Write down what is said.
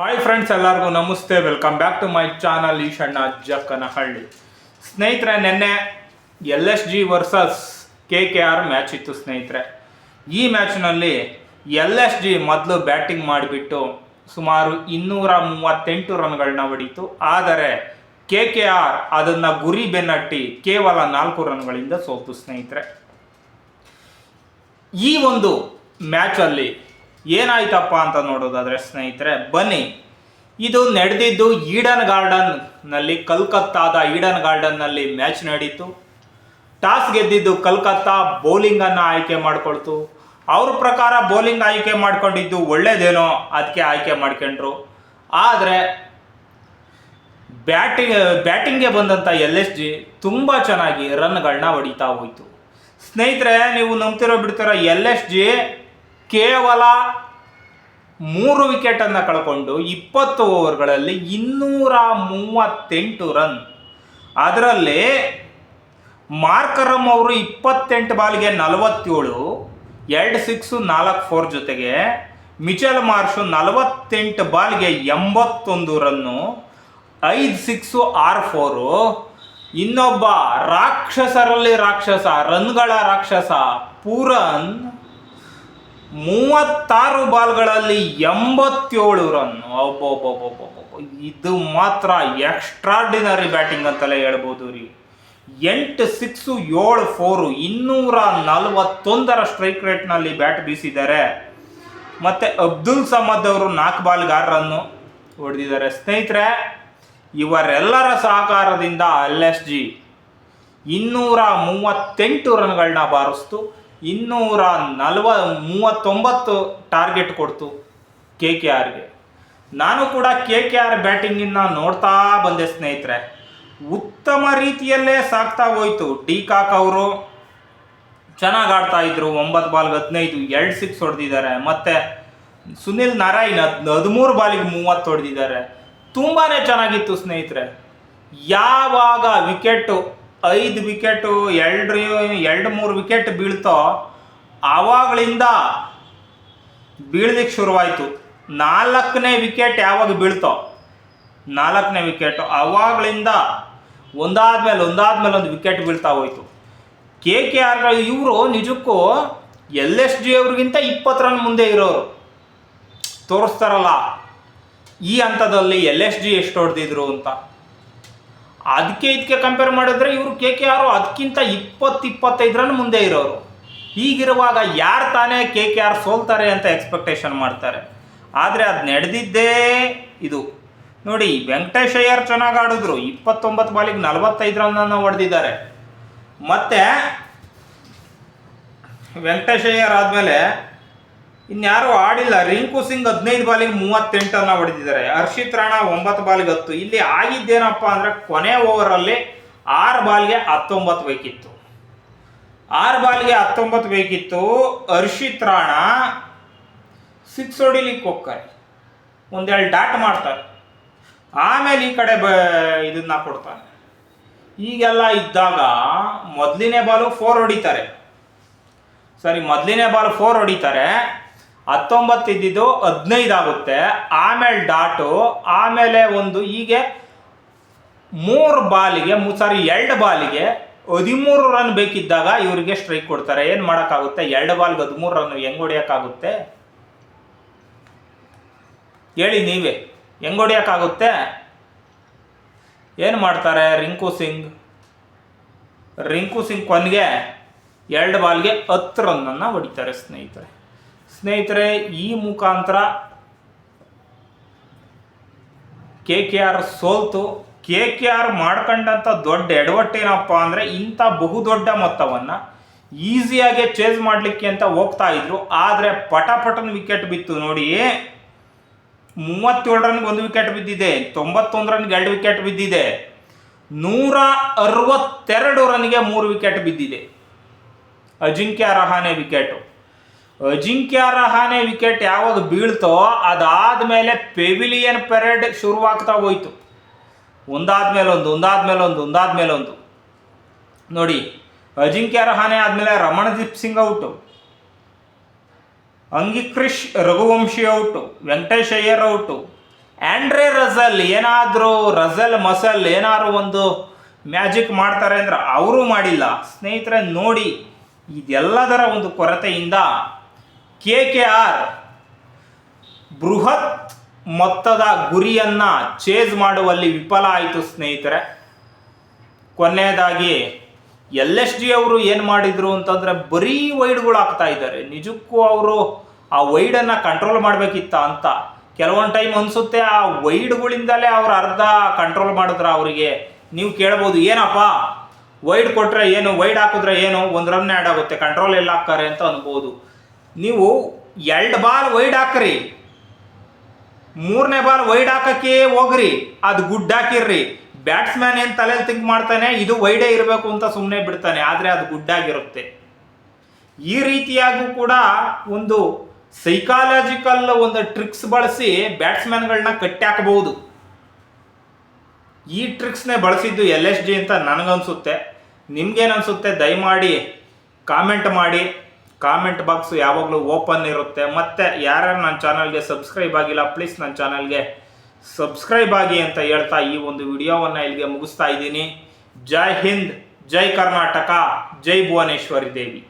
Hi friends ಎಲ್ಲರಿಗೂ ನಮಸ್ತೆ. Welcome back to my channel Eshanna Jakkanahalli ಸ್ನೇಹಿತರೆ, ನಿನ್ನೆ L S G versus K K R match ಇತ್ತು ಸ್ನೇಹಿತರೆ. ಈ ಮ್ಯಾಚ್ನಲ್ಲಿ ಎಲ್ ಎಸ್ ಜಿ ಮೊದಲು ಬ್ಯಾಟಿಂಗ್ ಮಾಡಿಬಿಟ್ಟು ಸುಮಾರು ಇನ್ನೂರ ಮೂವತ್ತೆಂಟು ರನ್ಗಳನ್ನ ಹೊಡೀತು. ಆದರೆ ಕೆ ಕೆ ಆರ್ ಅದನ್ನು ಗುರಿ ಬೆನ್ನಟ್ಟಿ ಕೇವಲ ನಾಲ್ಕು ರನ್ಗಳಿಂದ ಸೋತು ಸ್ನೇಹಿತರೆ. ಈ ಒಂದು ಮ್ಯಾಚಲ್ಲಿ ಏನಾಯ್ತಪ್ಪ ಅಂತ ನೋಡೋದಾದ್ರೆ ಸ್ನೇಹಿತರೆ, ಬನ್ನಿ. ಇದು ನಡೆದಿದ್ದು ಈಡನ್ ಗಾರ್ಡನ್ನಲ್ಲಿ, ಕಲ್ಕತ್ತಾದ ಈಡನ್ ಗಾರ್ಡನ್ನಲ್ಲಿ ಮ್ಯಾಚ್ ನಡೀತು. ಟಾಸ್ ಗೆದ್ದಿದ್ದು ಕಲ್ಕತ್ತಾ ಬೌಲಿಂಗನ್ನು ಆಯ್ಕೆ ಮಾಡ್ಕೊಳ್ತು. ಅವ್ರ ಪ್ರಕಾರ ಬೌಲಿಂಗ್ ಆಯ್ಕೆ ಮಾಡ್ಕೊಂಡಿದ್ದು ಒಳ್ಳೇದೇನೋ ಅದಕ್ಕೆ ಆಯ್ಕೆ ಮಾಡ್ಕೊಂಡ್ರು. ಆದರೆ, ಬ್ಯಾಟಿಂಗ್, ಬ್ಯಾಟಿಂಗ್ಗೆ ಬಂದಂಥ ಎಲ್ ಎಸ್ ಜಿ ತುಂಬ ಚೆನ್ನಾಗಿ ರನ್ಗಳನ್ನ ಹೊಡಿತಾ ಹೋಯಿತು. ಸ್ನೇಹಿತರೆ, ನೀವು ನಂಬ್ತಿರೋ ಬಿಡ್ತಿರೋ, ಎಲ್ ಎಸ್ ಜಿ ಕೇವಲ ಮೂರು ವಿಕೆಟನ್ನು ಕಳ್ಕೊಂಡು ಇಪ್ಪತ್ತು ಓವರ್ಗಳಲ್ಲಿ ಇನ್ನೂರ ಮೂವತ್ತೆಂಟು ರನ್. ಅದರಲ್ಲಿ ಮಾರ್ಕರಮ್ ಅವರು ಇಪ್ಪತ್ತೆಂಟು ಬಾಲ್ಗೆ ನಲವತ್ತೇಳು, ಎರಡು ಸಿಕ್ಸು, ನಾಲ್ಕು ಫೋರ್ ಜೊತೆಗೆ ಮಿಚೆಲ್ ಮಾರ್ಷು ನಲವತ್ತೆಂಟು ಬಾಲ್ಗೆ ಎಂಬತ್ತೊಂದು ರನ್ನು, ಐದು ಸಿಕ್ಸು, ಆರ್ ಫೋರು. ಇನ್ನೊಬ್ಬ ರಾಕ್ಷಸರಲ್ಲಿ ರಾಕ್ಷಸ, ರನ್ಗಳ ರಾಕ್ಷಸ ಪೂರನ್ ಮೂವತ್ತಾರು ಬಾಲ್ಗಳಲ್ಲಿ ಎಂಬತ್ತೇಳು ರನ್. ಒಬ್ಬೊಬ್ಬೊಬ್ಬೊಬ್ಬೊಬ್ಬ ಇದು ಮಾತ್ರ ಎಕ್ಸ್ಟ್ರಾರ್ಡಿನರಿ ಬ್ಯಾಟಿಂಗ್ ಅಂತಲೇ ಹೇಳ್ಬೋದು ರೀ. ಎಂಟು, ಸಿಕ್ಸು, ಏಳು, ಫೋರು, ಇನ್ನೂರ ನಲವತ್ತೊಂದರ ಸ್ಟ್ರೈಕ್ ರೇಟ್ನಲ್ಲಿ ಬ್ಯಾಟ್ ಬೀಸಿದ್ದಾರೆ. ಮತ್ತು ಅಬ್ದುಲ್ ಸಮದ್ ಅವರು ನಾಲ್ಕು ಬಾಲ್ಗೆ ಆರು ರನ್ನು ಹೊಡೆದಿದ್ದಾರೆ. ಸ್ನೇಹಿತರೆ, ಇವರೆಲ್ಲರ ಸಹಕಾರದಿಂದ ಎಲ್ ಎಸ್ ಜಿ ಇನ್ನೂರ ಮೂವತ್ತೆಂಟು ರನ್ಗಳನ್ನ ಬಾರಿಸ್ತು. ಇನ್ನೂರ ನಲ್ವ ಮೂವತ್ತೊಂಬತ್ತು ಟಾರ್ಗೆಟ್ ಕೊಡ್ತು ಕೆ ಕೆ ಆರ್ಗೆ. ನಾನು ಕೂಡ ಕೆ ಕೆ ಆರ್ ಬ್ಯಾಟಿಂಗಿನ ನೋಡ್ತಾ ಬಂದೆ ಸ್ನೇಹಿತರೆ. ಉತ್ತಮ ರೀತಿಯಲ್ಲೇ ಸಾಕ್ತಾ ಹೋಯ್ತು ಡಿ ಕಾಕ್ ಅವರು. ಚೆನ್ನಾಗಿ ಆಡ್ತಾ ಇದ್ರು, ಒಂಬತ್ತು ಬಾಲ್ಗೆ ಹದಿನೈದು, ಎರಡು ಸಿಕ್ಸ್ ಹೊಡೆದಿದ್ದಾರೆ. ಮತ್ತೆ ಸುನಿಲ್ ನಾರಾಯಣ್ ಹದ್, ಹದಿಮೂರು ಬಾಲಿಗೆ ಮೂವತ್ತು ಹೊಡೆದಿದ್ದಾರೆ. ತುಂಬಾ ಚೆನ್ನಾಗಿತ್ತು ಸ್ನೇಹಿತರೆ. ಯಾವಾಗ ವಿಕೆಟು ಐದು ವಿಕೆಟು, ಎರಡು ಎರಡು ಮೂರು ವಿಕೆಟ್ ಬೀಳ್ತೋ, ಆವಾಗಲಿಂದ ಬೀಳ್ಲಿಕ್ಕೆ ಶುರುವಾಯಿತು. ನಾಲ್ಕನೇ ವಿಕೆಟ್ ಯಾವಾಗ ಬೀಳ್ತೋ? ನಾಲ್ಕನೇ ವಿಕೆಟು. ಆವಾಗಲಿಂದ ಒಂದಾದ್ಮೇಲೆ ಒಂದಾದ್ಮೇಲೆ ಒಂದು ವಿಕೆಟ್ ಬೀಳ್ತಾ ಹೋಯ್ತು. ಕೆ ಕೆ ಆರ್ ಇವರು ನಿಜಕ್ಕೂ ಎಲ್ ಎಸ್ ಜಿ ಅವ್ರಿಗಿಂತ ಇಪ್ಪತ್ತು ರನ್ ಮುಂದೆ ಇರೋರು. ತೋರಿಸ್ತಾರಲ್ಲ, ಈ ಹಂತದಲ್ಲಿ ಎಲ್ ಎಸ್ ಜಿ ಎಷ್ಟು ಹೊಡೆದಿದ್ರು ಅಂತ. ಅದಕ್ಕೆ ಇದಕ್ಕೆ ಕಂಪೇರ್ ಮಾಡಿದ್ರೆ ಇವರು ಕೆ ಕೆ ಆರ್ ಅದಕ್ಕಿಂತ ಇಪ್ಪತ್ತು ಇಪ್ಪತ್ತೈದರಲ್ಲಿ ಮುಂದೆ ಇರೋರು. ಈಗಿರುವಾಗ ಯಾರು ತಾನೇ ಕೆ ಕೆ ಆರ್ ಸೋಲ್ತಾರೆ ಅಂತ ಎಕ್ಸ್ಪೆಕ್ಟೇಷನ್ ಮಾಡ್ತಾರೆ. ಆದರೆ ಅದು ನಡೆದಿದ್ದೇ ಇದು. ನೋಡಿ, ವೆಂಕಟೇಶ್ ಅಯ್ಯರ್ ಚೆನ್ನಾಗಿ ಆಡಿದ್ರು. ಇಪ್ಪತ್ತೊಂಬತ್ತು ಬಾಲಿಗೆ ನಲವತ್ತೈದು ರನ್ನನ್ನು ಹೊಡೆದಿದ್ದಾರೆ. ಮತ್ತೆ ವೆಂಕಟೇಶಯ್ಯರ್ ಆದಮೇಲೆ ಇನ್ಯಾರು ಆಡಿಲ್ಲ. ರಿಂಕು ಸಿಂಗ್ ಹದಿನೈದು ಬಾಲಿಗೆ ಮೂವತ್ತೆಂಟನ್ನು ಹೊಡೆದಿದ್ದಾರೆ. ಹರ್ಷಿತ್ ರಾಣಾ ಒಂಬತ್ತು ಬಾಲಿಗೆ ಹತ್ತು. ಇಲ್ಲಿ ಆಗಿದ್ದೇನಪ್ಪ ಅಂದರೆ ಕೊನೆ ಓವರಲ್ಲಿ ಆರು ಬಾಲ್ಗೆ ಹತ್ತೊಂಬತ್ತು ಬೇಕಿತ್ತು. ಆರು ಬಾಲ್ಗೆ ಹತ್ತೊಂಬತ್ತು ಬೇಕಿತ್ತು ಹರ್ಷಿತ್ ರಾಣಾ. ಸಿಕ್ಸ್ ಹೊಡಿಲಿಕ್ಕೆ ಹೋಗ್ತಾರೆ. ಒಂದೆರಡು ಡಾಟ್ ಮಾಡ್ತಾರೆ. ಆಮೇಲೆ ಈ ಕಡೆ ಬ ಇದನ್ನ ಕೊಡ್ತಾರೆ. ಈಗೆಲ್ಲ ಇದ್ದಾಗ ಮೊದಲನೇ ಬಾಲು ಫೋರ್ ಹೊಡಿತಾರೆ. ಸರಿ, ಮೊದಲನೇ ಬಾಲ್ ಫೋರ್ ಹೊಡಿತಾರೆ. ಹತ್ತೊಂಬತ್ತು ಇದ್ದಿದ್ದು ಹದಿನೈದು ಆಗುತ್ತೆ. ಆಮೇಲೆ ಡಾಟು, ಆಮೇಲೆ ಒಂದು ಹೀಗೆ ಮೂರು ಬಾಲಿಗೆ ಸಾರಿ ಎರಡು ಬಾಲಿಗೆ ಹದಿಮೂರು ರನ್ ಬೇಕಿದ್ದಾಗ ಇವರಿಗೆ ಸ್ಟ್ರೈಕ್ ಕೊಡ್ತಾರೆ. ಏನು ಮಾಡೋಕ್ಕಾಗುತ್ತೆ? ಎರಡು ಬಾಲ್ಗೆ ಹದಿಮೂರು ರನ್ ಹೆಂಗೆ ಹೊಡಿಯೋಕ್ಕಾಗುತ್ತೆ? ಹೇಳಿ ನೀವೇ. ಹೆಂಗೆ ಹೊಡಿಯೋಕ್ಕಾಗುತ್ತೆ? ಏನು ಮಾಡ್ತಾರೆ? ರಿಂಕು ಸಿಂಗ್. ರಿಂಕು ಸಿಂಗ್ ಕೊನೆಗೆ ಎರಡು ಬಾಲ್ಗೆ ಹತ್ತು ರನ್ನನ್ನು ಹೊಡಿತಾರೆ ಸ್ನೇಹಿತರೆ. ಸ್ನೇಹಿತರೆ, ಈ ಮುಖಾಂತರ ಕೆ ಕೆ ಆರ್ ಸೋಲ್ತು. ಕೆ ಕೆ ಆರ್ ಮಾಡ್ಕೊಂಡಂಥ ದೊಡ್ಡ ಎಡವಟ್ಟೇನಪ್ಪ ಅಂದರೆ ಇಂಥ ಬಹುದೊಡ್ಡ ಮೊತ್ತವನ್ನು ಈಸಿಯಾಗಿ ಚೇಸ್ ಮಾಡಲಿಕ್ಕೆ ಅಂತ ಹೋಗ್ತಾ ಇದ್ರು. ಆದರೆ ಪಟ ಪಟನ್ ವಿಕೆಟ್ ಬಿತ್ತು ನೋಡಿ. ಮೂವತ್ತೇಳು ರನ್ಗೆ ಒಂದು ವಿಕೆಟ್ ಬಿದ್ದಿದೆ. ತೊಂಬತ್ತೊಂದು ರನ್ಗೆ ಎರಡು ವಿಕೆಟ್ ಬಿದ್ದಿದೆ. ನೂರ ಅರವತ್ತೆರಡು ರನ್ಗೆ ಮೂರು ವಿಕೆಟ್ ಬಿದ್ದಿದೆ. ಅಜಿಂಕ್ಯ ರಹಾನೆ ವಿಕೆಟು. ಅಜಿಂಕ್ಯ ರಹಾನೆ ವಿಕೆಟ್ ಯಾವಾಗ ಬೀಳ್ತೋ ಅದಾದಮೇಲೆ ಪೆವಿಲಿಯನ್ ಪೆರೇಡ್ ಶುರುವಾಗ್ತಾ ಹೋಯ್ತು. ಒಂದಾದ್ಮೇಲೆ ಒಂದು ಒಂದಾದ್ಮೇಲೆ ಒಂದು ಒಂದಾದ್ಮೇಲೆ ಒಂದು ನೋಡಿ ಅಜಿಂಕ್ಯ ರಹಾನೆ ಆದಮೇಲೆ Ramandeep Singh out. Angkrish Raghuvanshi out, Venkatesh Iyer out. Andre Russell, ಏನಾದರೂ ರಜಲ್ ಮಸಲ್ ಏನಾದ್ರು ಒಂದು ಮ್ಯಾಜಿಕ್ ಮಾಡ್ತಾರೆ ಅಂದ್ರೆ ಅವರು ಮಾಡಿಲ್ಲ. ಸ್ನೇಹಿತರೆ, ನೋಡಿ, ಇದೆಲ್ಲದರ ಒಂದು ಕೊರತೆಯಿಂದ ಕೆ ಕೆ ಆರ್ ಬೃಹತ್ ಮೊತ್ತದ ಗುರಿಯನ್ನು ಚೇಜ್ ಮಾಡುವಲ್ಲಿ ವಿಫಲ ಆಯಿತು ಸ್ನೇಹಿತರೆ. ಕೊನೆಯದಾಗಿ ಎಲ್ ಎಸ್ ಡಿ ಅವರು ಏನು ಮಾಡಿದ್ರು ಅಂತಂದರೆ ಬರೀ ವೈಡ್ಗಳು ಆಗ್ತಾ ಇದ್ದಾರೆ. ನಿಜಕ್ಕೂ ಅವರು ಆ ವೈಡನ್ನು ಕಂಟ್ರೋಲ್ ಮಾಡಬೇಕಿತ್ತ ಅಂತ ಕೆಲವೊಂದು ಟೈಮ್ ಅನಿಸುತ್ತೆ ಆ ವೈಡ್ಗಳಿಂದಲೇ ಅವ್ರು ಅರ್ಧ ಕಂಟ್ರೋಲ್ ಮಾಡಿದ್ರ ಅವರಿಗೆ. ನೀವು ಕೇಳ್ಬೋದು, ಏನಪ್ಪ? ವೈಡ್ ಕೊಟ್ಟರೆ ಏನು, ವೈಡ್ ಹಾಕಿದ್ರೆ ಏನು? ಒಂದು ರನ್ ಆ್ಯಡ್ ಆಗುತ್ತೆ ಕಂಟ್ರೋಲ್ ಎಲ್ಲ ಹಾಕ್ತಾರೆ ಅಂತ ಅನ್ಬೋದು. ನೀವು ಎರಡು ಬಾಲ್ ವೈಡ್ ಹಾಕ್ರಿ. ಮೂರನೇ ಬಾಲ್ ವೈಡ್ ಹಾಕಕ್ಕೆ ಹೋಗ್ರಿ. ಅದು ಗುಡ್ ಹಾಕಿರ್ರಿ. ಬ್ಯಾಟ್ಸ್ಮ್ಯಾನ್ ಏನು ತಲೆಯಲ್ಲಿ ಥಿಂಕ್ ಮಾಡ್ತಾನೆ, ಇದು ವೈಡೇ ಇರಬೇಕು ಅಂತ ಸುಮ್ಮನೆ ಬಿಡ್ತಾನೆ, ಆದರೆ ಅದು ಗುಡ್ ಆಗಿರುತ್ತೆ. ಈ ರೀತಿಯಾಗೂ ಕೂಡ ಒಂದು ಸೈಕಾಲಜಿಕಲ್ ಒಂದು ಟ್ರಿಕ್ಸ್ ಬಳಸಿ ಬ್ಯಾಟ್ಸ್ಮ್ಯಾನ್ಗಳನ್ನ ಕಟ್ಟಿ ಹಾಕಬಹುದು ಈ ಟ್ರಿಕ್ಸ್ನೇ ಬಳಸಿದ್ದು ಎಲ್ ಎಸ್ ಜಿ ಅಂತ ನನಗನ್ಸುತ್ತೆ. ನಿಮ್ಗೇನನ್ಸುತ್ತೆ, ದಯಮಾಡಿ ಕಾಮೆಂಟ್ ಮಾಡಿ. ಕಾಮೆಂಟ್ ಬಾಕ್ಸ್ ಯಾವಾಗಲೂ ಓಪನ್ ಇರುತ್ತೆ. ಮತ್ತೆ ಯಾರ್ಯಾರು ನನ್ನ ಚಾನಲ್ಗೆ ಸಬ್ಸ್ಕ್ರೈಬ್ ಆಗಿಲ್ಲ ಪ್ಲೀಸ್ ನನ್ನ ಚಾನಲ್ಗೆ ಸಬ್ಸ್ಕ್ರೈಬ್ ಆಗಿ ಅಂತ ಹೇಳ್ತಾ ಈ ಒಂದು ವಿಡಿಯೋವನ್ನು ಇಲ್ಲಿಗೆ ಮುಗಿಸ್ತಾ ಇದ್ದೀನಿ. ಜೈ ಹಿಂದ್, ಜೈ ಕರ್ನಾಟಕ, ಜೈ ಭುವನೇಶ್ವರಿ ದೇವಿ.